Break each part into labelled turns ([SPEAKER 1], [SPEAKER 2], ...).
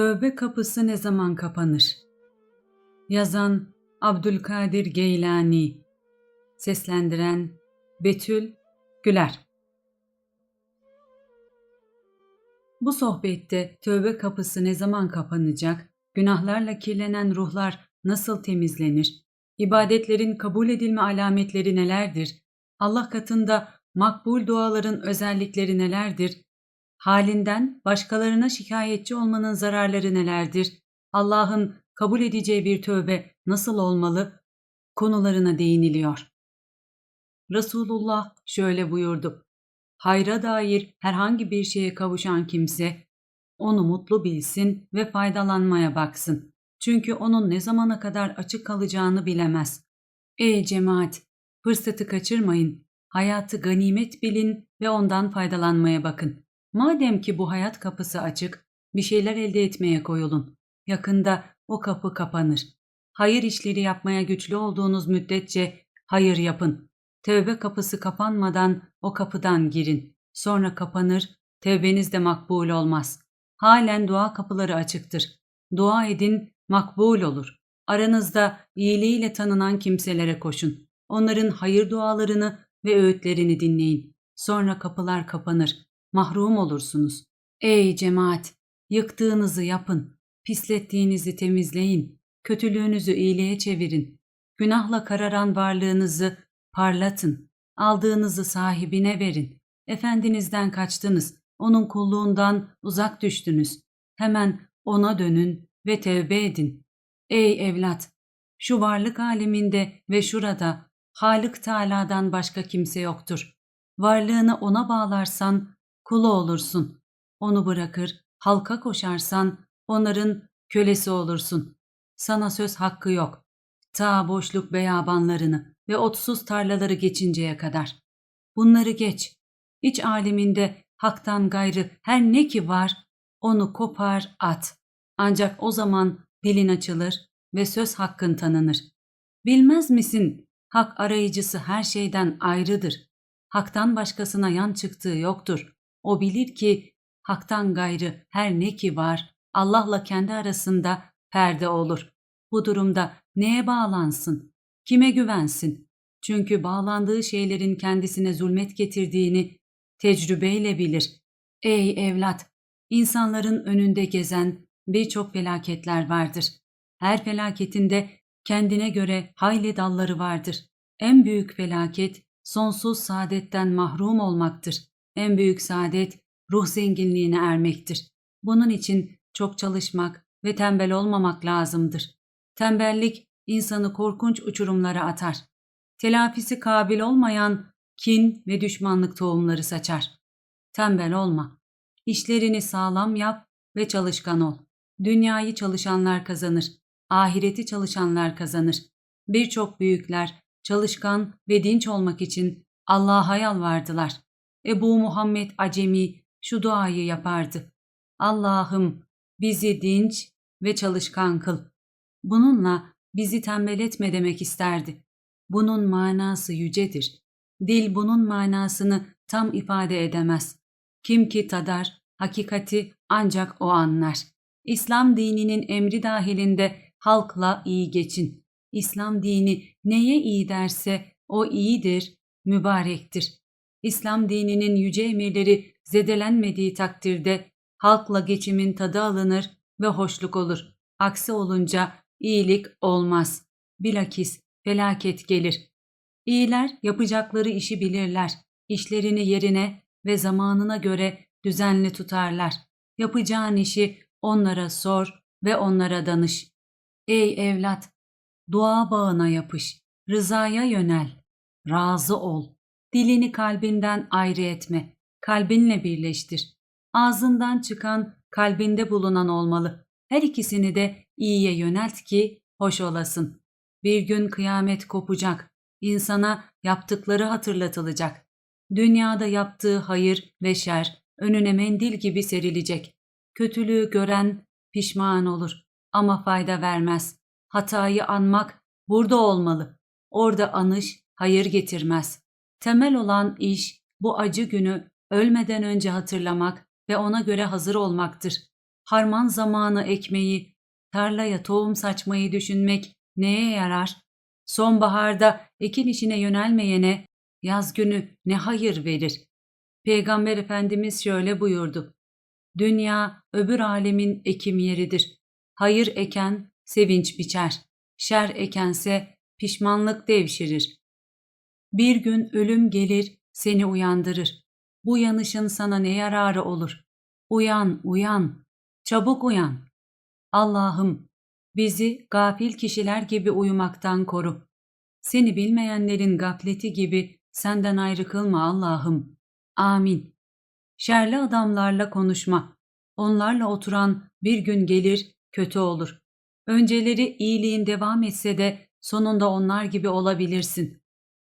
[SPEAKER 1] Tövbe kapısı ne zaman kapanır? Yazan Abdülkadir Geylani Seslendiren Betül Güler Bu sohbette tövbe kapısı ne zaman kapanacak, günahlarla kirlenen ruhlar nasıl temizlenir, ibadetlerin kabul edilme alametleri nelerdir, Allah katında makbul duaların özellikleri nelerdir, halinden başkalarına şikayetçi olmanın zararları nelerdir, Allah'ın kabul edeceği bir tövbe nasıl olmalı konularına değiniliyor. Resulullah şöyle buyurdu. Hayra dair herhangi bir şeye kavuşan kimse onu mutlu bilsin ve faydalanmaya baksın. Çünkü onun ne zamana kadar açık kalacağını bilemez. Ey cemaat! Fırsatı kaçırmayın. Hayatı ganimet bilin ve ondan faydalanmaya bakın. Madem ki bu hayat kapısı açık, bir şeyler elde etmeye koyulun. Yakında o kapı kapanır. Hayır işleri yapmaya güçlü olduğunuz müddetçe hayır yapın. Tevbe kapısı kapanmadan o kapıdan girin. Sonra kapanır, tevbeniz de makbul olmaz. Halen dua kapıları açıktır. Dua edin, makbul olur. Aranızda iyiliğiyle tanınan kimselere koşun. Onların hayır dualarını ve öğütlerini dinleyin. Sonra kapılar kapanır. Mahrum olursunuz. Ey cemaat! Yıktığınızı yapın. Pislettiğinizi temizleyin. Kötülüğünüzü iyiliğe çevirin. Günahla kararan varlığınızı parlatın. Aldığınızı sahibine verin. Efendinizden kaçtınız. Onun kulluğundan uzak düştünüz. Hemen ona dönün ve tevbe edin. Ey evlat! Şu varlık aleminde ve şurada Halık Teala'dan başka kimse yoktur. Varlığını ona bağlarsan kulu olursun. Onu bırakır, halka koşarsan onların kölesi olursun. Sana söz hakkı yok. Ta boşluk beyabanlarını ve otsuz tarlaları geçinceye kadar. Bunları geç. İç aleminde haktan gayrı her ne ki var, onu kopar at. Ancak o zaman dilin açılır ve söz hakkın tanınır. Bilmez misin, hak arayıcısı her şeyden ayrıdır. Haktan başkasına yan çıktığı yoktur. O bilir ki haktan gayrı her ne ki var, Allah'la kendi arasında perde olur. Bu durumda neye bağlansın? Kime güvensin? Çünkü bağlandığı şeylerin kendisine zulmet getirdiğini tecrübeyle bilir. Ey evlat! İnsanların önünde gezen birçok felaketler vardır. Her felaketinde kendine göre hayli dalları vardır. En büyük felaket sonsuz saadetten mahrum olmaktır. En büyük saadet ruh zenginliğine ermektir. Bunun için çok çalışmak ve tembel olmamak lazımdır. Tembellik insanı korkunç uçurumlara atar. Telafisi kabil olmayan kin ve düşmanlık tohumları saçar. Tembel olma. İşlerini sağlam yap ve çalışkan ol. Dünyayı çalışanlar kazanır. Ahireti çalışanlar kazanır. Birçok büyükler çalışkan ve dinç olmak için Allah'a yalvardılar. Ebu Muhammed Acemi şu duayı yapardı. Allah'ım bizi dinç ve çalışkan kıl. Bununla bizi tembel etme demek isterdi. Bunun manası yücedir. Dil bunun manasını tam ifade edemez. Kim ki tadar, hakikati ancak o anlar. İslam dininin emri dahilinde halkla iyi geçin. İslam dini neye iyi derse o iyidir, mübarektir. İslam dininin yüce emirleri zedelenmediği takdirde halkla geçimin tadı alınır ve hoşluk olur. Aksi olunca iyilik olmaz. Bilakis felaket gelir. İyiler yapacakları işi bilirler. İşlerini yerine ve zamanına göre düzenli tutarlar. Yapacağın işi onlara sor ve onlara danış. Ey evlat! Dua bağına yapış. Rızaya yönel. Razı ol. Dilini kalbinden ayrı etme. Kalbinle birleştir. Ağzından çıkan kalbinde bulunan olmalı. Her ikisini de iyiye yönelt ki hoş olasın. Bir gün kıyamet kopacak. İnsana yaptıkları hatırlatılacak. Dünyada yaptığı hayır ve şer önüne mendil gibi serilecek. Kötülüğü gören pişman olur ama fayda vermez. Hatayı anmak burada olmalı. Orada anış hayır getirmez. Temel olan iş bu acı günü ölmeden önce hatırlamak ve ona göre hazır olmaktır. harman zamanı ekmeği, tarlaya tohum saçmayı düşünmek neye yarar? Sonbaharda ekin işine yönelmeyene yaz günü ne hayır verir? Peygamber Efendimiz şöyle buyurdu. Dünya öbür alemin ekim yeridir. Hayır eken sevinç biçer. Şer ekense pişmanlık devşirir. Bir gün ölüm gelir seni uyandırır. Bu yanışın sana ne yararı olur? Uyan, uyan, çabuk uyan. Allah'ım bizi gafil kişiler gibi uyumaktan koru. Seni bilmeyenlerin gafleti gibi senden ayrı kılma Allah'ım. Amin. Şerli adamlarla konuşma. Onlarla oturan bir gün gelir kötü olur. Önceleri iyiliğin devam etse de sonunda onlar gibi olabilirsin.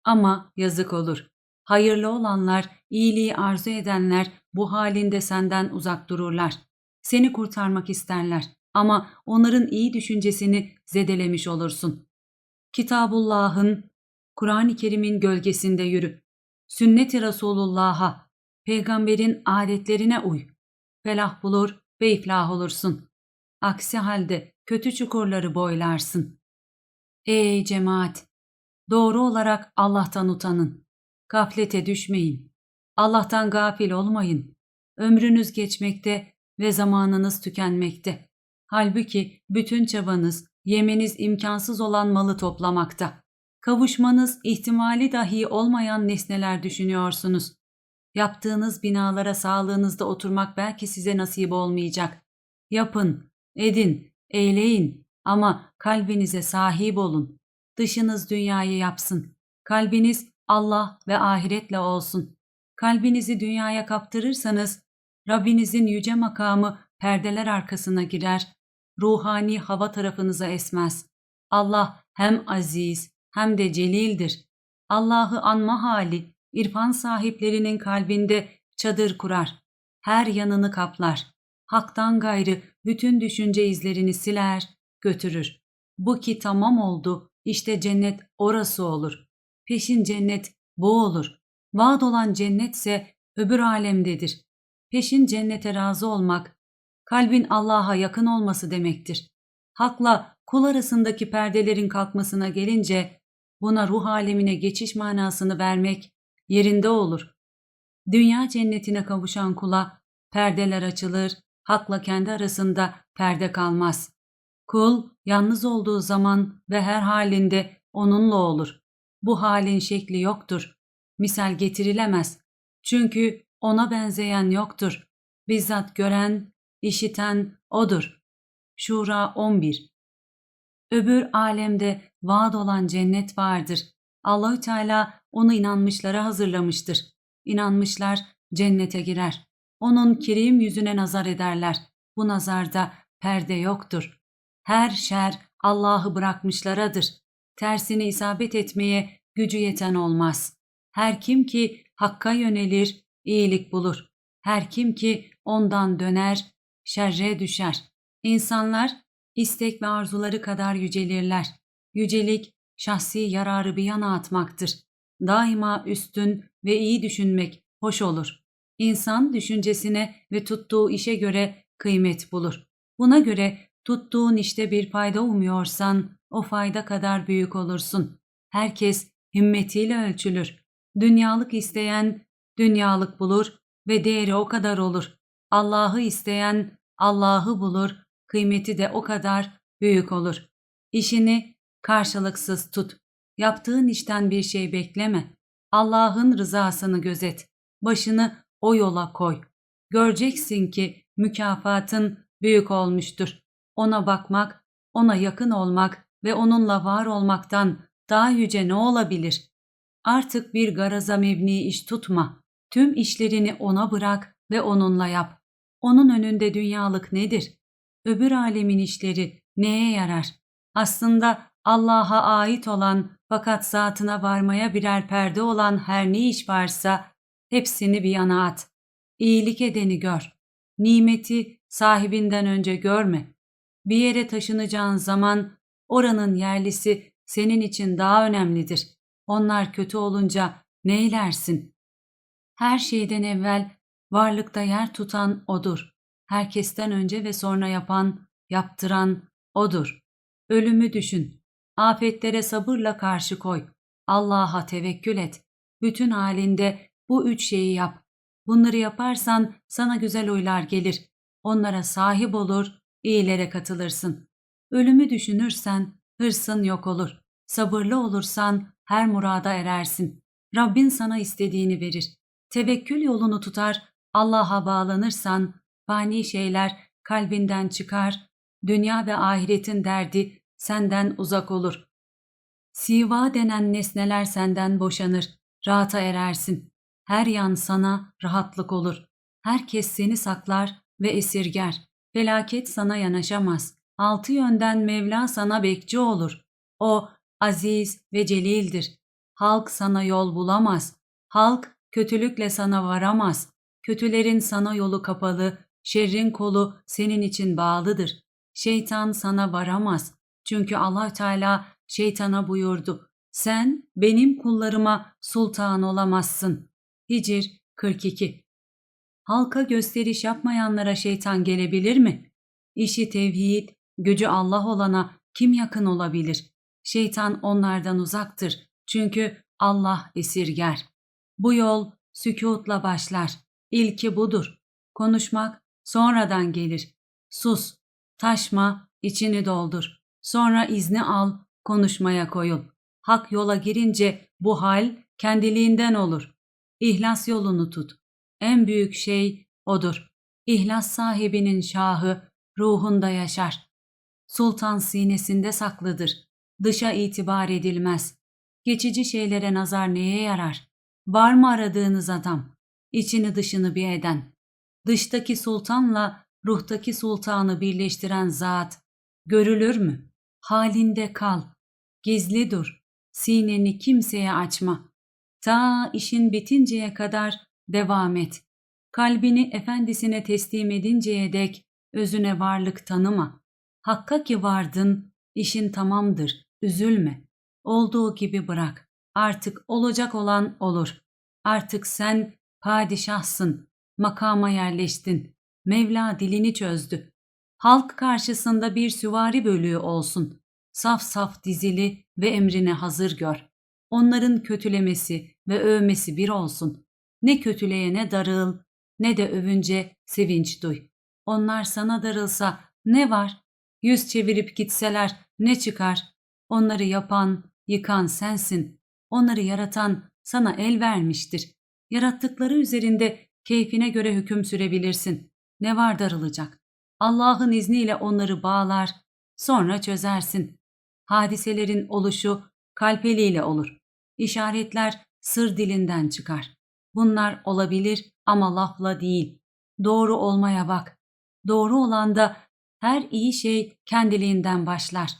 [SPEAKER 1] Ama yazık olur. Hayırlı olanlar, iyiliği arzu edenler bu halinde senden uzak dururlar. Seni kurtarmak isterler ama onların iyi düşüncesini zedelemiş olursun. Kitabullah'ın, Kur'an-ı Kerim'in gölgesinde yürü. Sünnet-i Resulullah'a, peygamberin adetlerine uy. Felah bulur ve iflah olursun. Aksi halde kötü çukurları boylarsın. Ey cemaat! Doğru olarak Allah'tan utanın. Gaflete düşmeyin. Allah'tan gafil olmayın. Ömrünüz geçmekte ve zamanınız tükenmekte. Halbuki bütün çabanız, yemeniz imkansız olan malı toplamakta. Kavuşmanız ihtimali dahi olmayan nesneler düşünüyorsunuz. Yaptığınız binalara sağlığınızda oturmak belki size nasip olmayacak. Yapın, edin, eyleyin ama kalbinize sahip olun. Dışınız dünyayı yapsın. Kalbiniz Allah ve ahiretle olsun. Kalbinizi dünyaya kaptırırsanız Rabbinizin yüce makamı perdeler arkasına girer, ruhani hava tarafınıza esmez. Allah hem aziz hem de celildir. Allah'ı anma hali irfan sahiplerinin kalbinde çadır kurar. Her yanını kaplar. Haktan gayrı bütün düşünce izlerini siler, götürür. Bu ki tamam oldu, işte cennet orası olur. Peşin cennet bu olur. Vaad olan cennetse öbür alemdedir. Peşin cennete razı olmak, kalbin Allah'a yakın olması demektir. Hakla kul arasındaki perdelerin kalkmasına gelince buna ruh alemine geçiş manasını vermek yerinde olur. Dünya cennetine kavuşan kula perdeler açılır, hakla kendi arasında perde kalmaz. Kul yalnız olduğu zaman ve her halinde onunla olur. Bu halin şekli yoktur. Misal getirilemez. Çünkü ona benzeyen yoktur. Bizzat gören, işiten odur. Şura 11 Öbür alemde vaad olan cennet vardır. Allahü Teala onu inanmışlara hazırlamıştır. İnanmışlar cennete girer. Onun kerim yüzüne nazar ederler. Bu nazarda perde yoktur. Her şer Allah'ı bırakmışlaradır. Tersini isabet etmeye gücü yeten olmaz. Her kim ki hakka yönelir, iyilik bulur. Her kim ki ondan döner, şerre düşer. İnsanlar istek ve arzuları kadar yücelirler. Yücelik şahsi yararı bir yana atmaktır. Daima üstün ve iyi düşünmek hoş olur. İnsan düşüncesine ve tuttuğu işe göre kıymet bulur. Buna göre tuttuğun işte bir fayda umuyorsan o fayda kadar büyük olursun. Herkes himmetiyle ölçülür. Dünyalık isteyen dünyalık bulur ve değeri o kadar olur. Allah'ı isteyen Allah'ı bulur, kıymeti de o kadar büyük olur. İşini karşılıksız tut. Yaptığın işten bir şey bekleme. Allah'ın rızasını gözet. Başını o yola koy. Göreceksin ki mükafatın büyük olmuştur. Ona bakmak, ona yakın olmak ve onunla var olmaktan daha yüce ne olabilir? Artık bir garaza mebni iş tutma. Tüm işlerini ona bırak ve onunla yap. Onun önünde dünyalık nedir? Öbür alemin işleri neye yarar? Aslında Allah'a ait olan fakat zatına varmaya birer perde olan her ne iş varsa hepsini bir yana at. İyilik edeni gör. Nimeti sahibinden önce görme. Bir yere taşınacağın zaman oranın yerlisi senin için daha önemlidir. Onlar kötü olunca neylersin? Her şeyden evvel varlıkta yer tutan O'dur. herkesten önce ve sonra yapan, yaptıran O'dur. Ölümü düşün. Afetlere sabırla karşı koy. Allah'a tevekkül et. Bütün halinde bu üç şeyi yap. Bunları yaparsan sana güzel oylar gelir. Onlara sahip olur, iyilere katılırsın. Ölümü düşünürsen hırsın yok olur. Sabırlı olursan her murada erersin. Rabbin sana istediğini verir. Tevekkül yolunu tutar, Allah'a bağlanırsan fani şeyler kalbinden çıkar, dünya ve ahiretin derdi senden uzak olur. Siva denen nesneler senden boşanır, rahata erersin. Her yan sana rahatlık olur. Herkes seni saklar ve esirger. Felaket sana yanaşamaz. Altı yönden Mevla sana bekçi olur. O aziz ve celildir. Halk sana yol bulamaz. Halk kötülükle sana varamaz. Kötülerin sana yolu kapalı, şerrin kolu senin için bağlıdır. Şeytan sana varamaz. Çünkü Allah Teala şeytana buyurdu. Sen benim kullarıma sultan olamazsın. Hicr 42 Halka gösteriş yapmayanlara şeytan gelebilir mi? İşi tevhid, gücü Allah olana kim yakın olabilir? Şeytan onlardan uzaktır. Çünkü Allah esirger. Bu yol sükutla başlar. İlki budur. Konuşmak sonradan gelir. Sus, taşma, içini doldur. Sonra izni al, konuşmaya koyul. Hak yola girince bu hal kendiliğinden olur. İhlas yolunu tut. En büyük şey odur. İhlas sahibinin şahı ruhunda yaşar. Sultan sinesinde saklıdır. Dışa itibar edilmez. Geçici şeylere nazar neye yarar? Var mı aradığınız adam? İçini dışını bir eden. Dıştaki sultanla ruhtaki sultanı birleştiren zat görülür mü? Halinde kal. Gizli dur. Sineni kimseye açma. Ta işin bitinceye kadar devam et. Kalbini efendisine teslim edinceye dek özüne varlık tanıma. Hakka ki vardın, işin tamamdır, üzülme. Olduğu gibi bırak. Artık olacak olan olur. Artık sen padişahsın, makama yerleştin. Mevla dilini çözdü. Halk karşısında bir süvari bölüğü olsun. Saf saf dizili ve emrine hazır gör. Onların kötülemesi ve övmesi bir olsun. Ne kötüleyene darıl, ne de övünce sevinç duy. Onlar sana darılsa ne var? Yüz çevirip gitseler ne çıkar? Onları yapan, yıkan sensin. Onları yaratan sana el vermiştir. Yarattıkları üzerinde keyfine göre hüküm sürebilirsin. Ne var darılacak? Allah'ın izniyle onları bağlar, sonra çözersin. Hadiselerin oluşu kalp eliyle olur. İşaretler sır dilinden çıkar. Bunlar olabilir ama lafla değil. Doğru olmaya bak. Doğru olan da her iyi şey kendiliğinden başlar.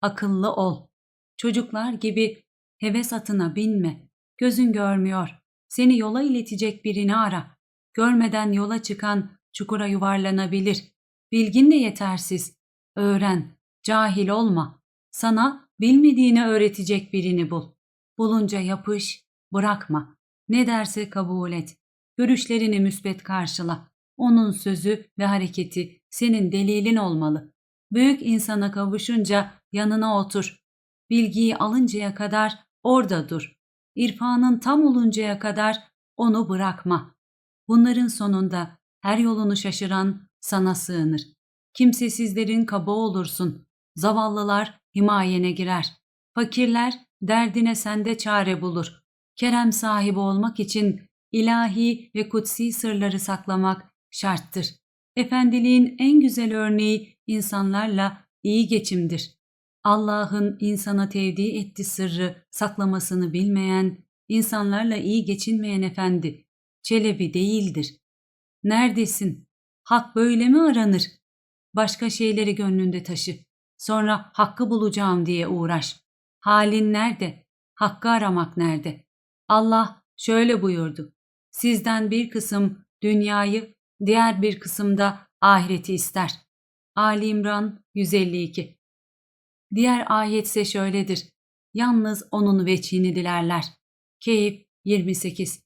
[SPEAKER 1] Akıllı ol. Çocuklar gibi heves atına binme. Gözün görmüyor. Seni yola iletecek birini ara. Görmeden yola çıkan çukura yuvarlanabilir. Bilgin de yetersiz. Öğren. Cahil olma. Sana bilmediğini öğretecek birini bul. Bulunca yapış, bırakma. Ne derse kabul et. Görüşlerini müsbet karşıla. Onun sözü ve hareketi senin delilin olmalı. Büyük insana kavuşunca yanına otur. Bilgiyi alıncaya kadar orada dur. İrfanın tam oluncaya kadar onu bırakma. Bunların sonunda her yolunu şaşıran sana sığınır. Kimsesizlerin kaba olursun. Zavallılar himayene girer. Fakirler derdine sende çare bulur. Kerem sahibi olmak için ilahi ve kutsi sırları saklamak şarttır. Efendiliğin en güzel örneği insanlarla iyi geçimdir. Allah'ın insana tevdi etti sırrı saklamasını bilmeyen, insanlarla iyi geçinmeyen efendi, Çelebi değildir. Neredesin? Hak böyle mi aranır? Başka şeyleri gönlünde taşı. Sonra hakkı bulacağım diye uğraş. Halin nerede? Hakkı aramak nerede? Allah şöyle buyurdu. Sizden bir kısım dünyayı, diğer bir kısımda ahireti ister. Ali İmran 152 Diğer ayetse şöyledir. Yalnız onun veçhini dilerler. Keyif 28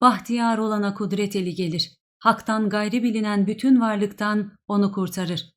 [SPEAKER 1] Bahtiyar olana kudret eli gelir. haktan gayri bilinen bütün varlıktan onu kurtarır.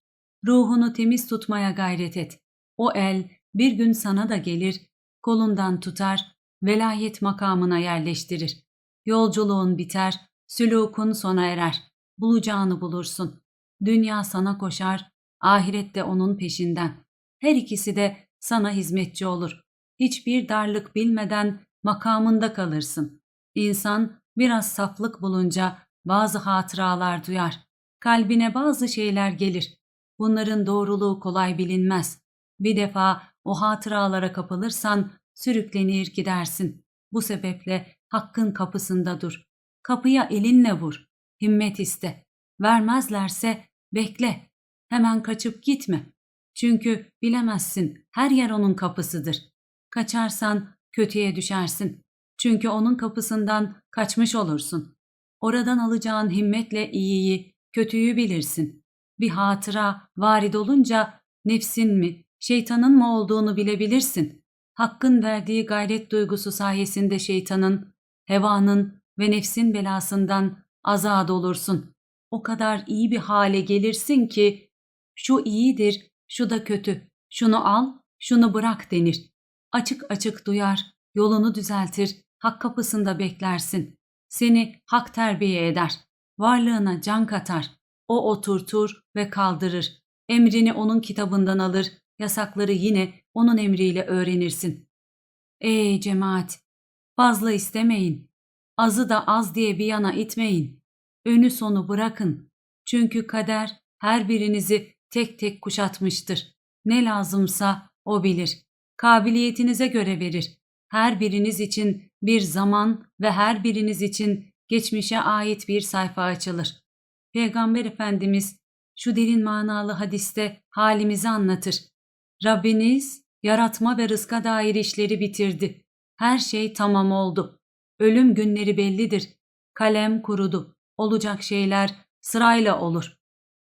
[SPEAKER 1] Ruhunu temiz tutmaya gayret et. O el bir gün sana da gelir, kolundan tutar, velayet makamına yerleştirir. Yolculuğun biter, sülûkun sona erer. Bulacağını bulursun. Dünya sana koşar, ahirette onun peşinden. Her ikisi de sana hizmetçi olur. Hiçbir darlık bilmeden makamında kalırsın. İnsan biraz saflık bulunca bazı hatıralar duyar. Kalbine bazı şeyler gelir. Bunların doğruluğu kolay bilinmez. Bir defa o hatıralara kapılırsan sürüklenir gidersin. Bu sebeple hakkın kapısında dur. Kapıya elinle vur. Himmet iste. Vermezlerse bekle. Hemen kaçıp gitme. Çünkü bilemezsin her yer onun kapısıdır. Kaçarsan kötüye düşersin. Çünkü onun kapısından kaçmış olursun. Oradan alacağın himmetle iyiyi, kötüyü bilirsin. Bir hatıra varid olunca nefsin mi, şeytanın mı olduğunu bilebilirsin. Hakkın verdiği gayret duygusu sayesinde şeytanın, hevanın ve nefsin belasından azad olursun. O kadar iyi bir hale gelirsin ki şu iyidir, şu da kötü, şunu al, şunu bırak denir. Açık açık duyar, yolunu düzeltir, hak kapısında beklersin. Seni hak terbiye eder, varlığına can katar. O oturtur ve kaldırır. Emrini onun kitabından alır, yasakları yine onun emriyle öğrenirsin. Ey cemaat! Fazla istemeyin. Azı da az diye bir yana itmeyin. Önü sonu bırakın. Çünkü kader her birinizi tek tek kuşatmıştır. Ne lazımsa o bilir. Kabiliyetinize göre verir. Her biriniz için bir zaman ve her biriniz için geçmişe ait bir sayfa açılır. Peygamber Efendimiz şu derin manalı hadiste halimizi anlatır. Rabbiniz yaratma ve rızka dair işleri bitirdi. Her şey tamam oldu. Ölüm günleri bellidir. Kalem kurudu. Olacak şeyler sırayla olur.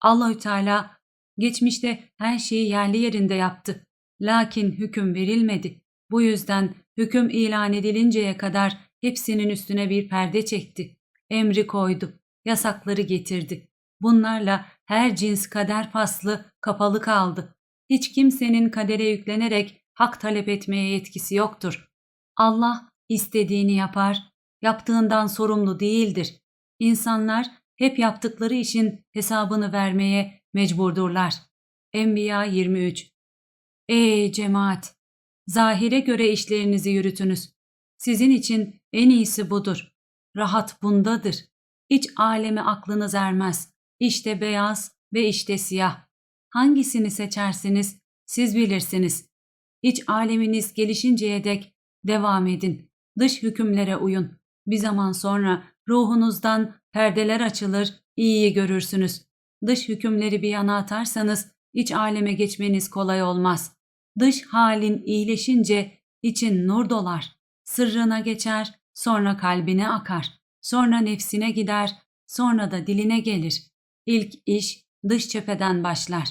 [SPEAKER 1] Allahü Teala geçmişte her şeyi yerli yerinde yaptı. Lakin hüküm verilmedi. Bu yüzden hüküm ilan edilinceye kadar hepsinin üstüne bir perde çekti. Emri koydu, yasakları getirdi. Bunlarla her cins kader faslı kapalı kaldı. Hiç kimsenin kadere yüklenerek hak talep etmeye yetkisi yoktur. Allah istediğini yapar, yaptığından sorumlu değildir. İnsanlar hep yaptıkları işin hesabını vermeye mecburdurlar. Enbiya 23 Ey cemaat! Zahire göre işlerinizi yürütünüz. Sizin için en iyisi budur. Rahat bundadır. İç alemi aklınız ermez. İşte beyaz ve işte siyah. Hangisini seçersiniz siz bilirsiniz. İç aleminiz gelişinceye dek devam edin. Dış hükümlere uyun. Bir zaman sonra ruhunuzdan perdeler açılır, iyiyi görürsünüz. Dış hükümleri bir yana atarsanız iç aleme geçmeniz kolay olmaz. Dış halin iyileşince için nur dolar. Sırrına geçer, sonra kalbine akar. Sonra nefsine gider, sonra da diline gelir. İlk iş dış cepheden başlar.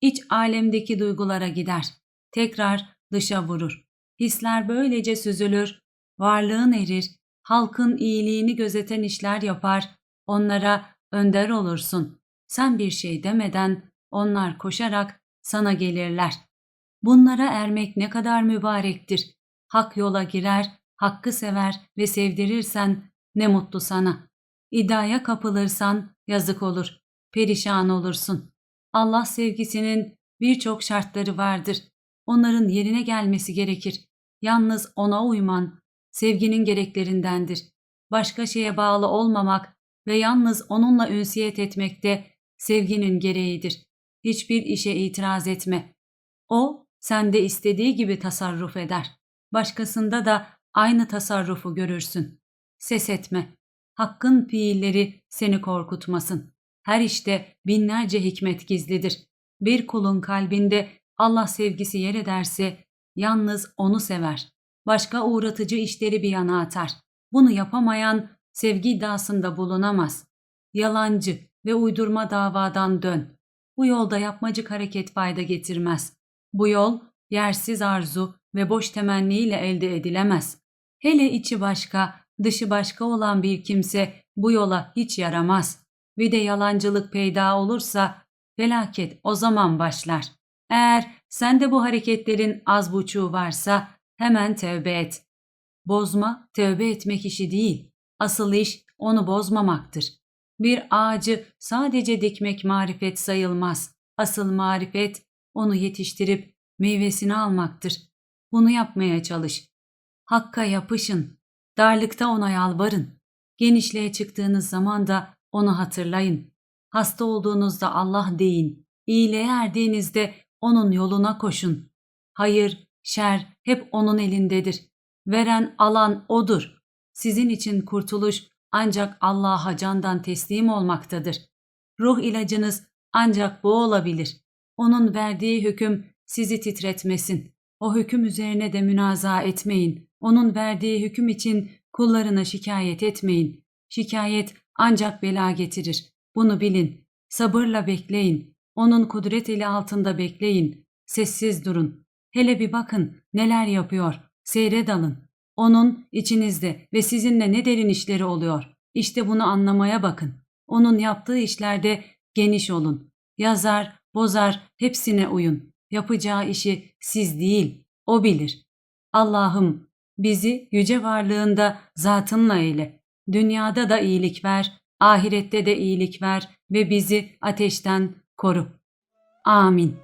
[SPEAKER 1] İç alemdeki duygulara gider. Tekrar dışa vurur. Hisler böylece süzülür, varlığın erir, halkın iyiliğini gözeten işler yapar, onlara önder olursun. Sen bir şey demeden onlar koşarak sana gelirler. Bunlara ermek ne kadar mübarektir. Hak yola girer, hakkı sever ve sevdirirsen ne mutlu sana. İddiaya kapılırsan yazık olur, perişan olursun. Allah sevgisinin birçok şartları vardır. Onların yerine gelmesi gerekir. Yalnız ona uyman, sevginin gereklerindendir. Başka şeye bağlı olmamak ve yalnız onunla ünsiyet etmek de sevginin gereğidir. Hiçbir işe itiraz etme. O, sende istediği gibi tasarruf eder. Başkasında da aynı tasarrufu görürsün. Ses etme. Hakkın fiilleri seni korkutmasın. Her işte binlerce hikmet gizlidir. Bir kulun kalbinde Allah sevgisi yer ederse yalnız onu sever. Başka uğratıcı işleri bir yana atar. Bunu yapamayan sevgi iddiasında bulunamaz. Yalancı ve uydurma davadan dön. Bu yolda yapmacık hareket fayda getirmez. Bu yol yersiz arzu ve boş temenniyle elde edilemez. Hele içi başka, dışı başka olan bir kimse bu yola hiç yaramaz bir de yalancılık peyda olursa felaket o zaman başlar. Eğer sende bu hareketlerin az buçuğu varsa hemen tevbe et. Bozma, tövbe etmek işi değil. Asıl iş onu bozmamaktır. Bir ağacı sadece dikmek marifet sayılmaz. Asıl marifet onu yetiştirip meyvesini almaktır. Bunu yapmaya çalış. Hakka yapışın. Darlıkta ona yalvarın. Genişliğe çıktığınız zaman da onu hatırlayın. Hasta olduğunuzda Allah deyin. İyiliğe erdiğinizde onun yoluna koşun. Hayır, şer hep onun elindedir. Veren alan odur. Sizin için kurtuluş ancak Allah'a candan teslim olmaktadır. Ruh ilacınız ancak bu olabilir. Onun verdiği hüküm sizi titretmesin. O hüküm üzerine de münaza etmeyin. Onun verdiği hüküm için kullarına şikayet etmeyin. Şikayet ancak bela getirir. Bunu bilin. Sabırla bekleyin. Onun kudret eli altında bekleyin. Sessiz durun. Hele bir bakın neler yapıyor. Seyre dalın. Onun içinizde ve sizinle ne derin işleri oluyor. İşte bunu anlamaya bakın. Onun yaptığı işlerde geniş olun. Yazar, bozar hepsine uyun. Yapacağı işi siz değil, o bilir. Allah'ım bizi yüce varlığında zatınla eyle. Dünyada da iyilik ver, ahirette de iyilik ver ve bizi ateşten koru. Amin.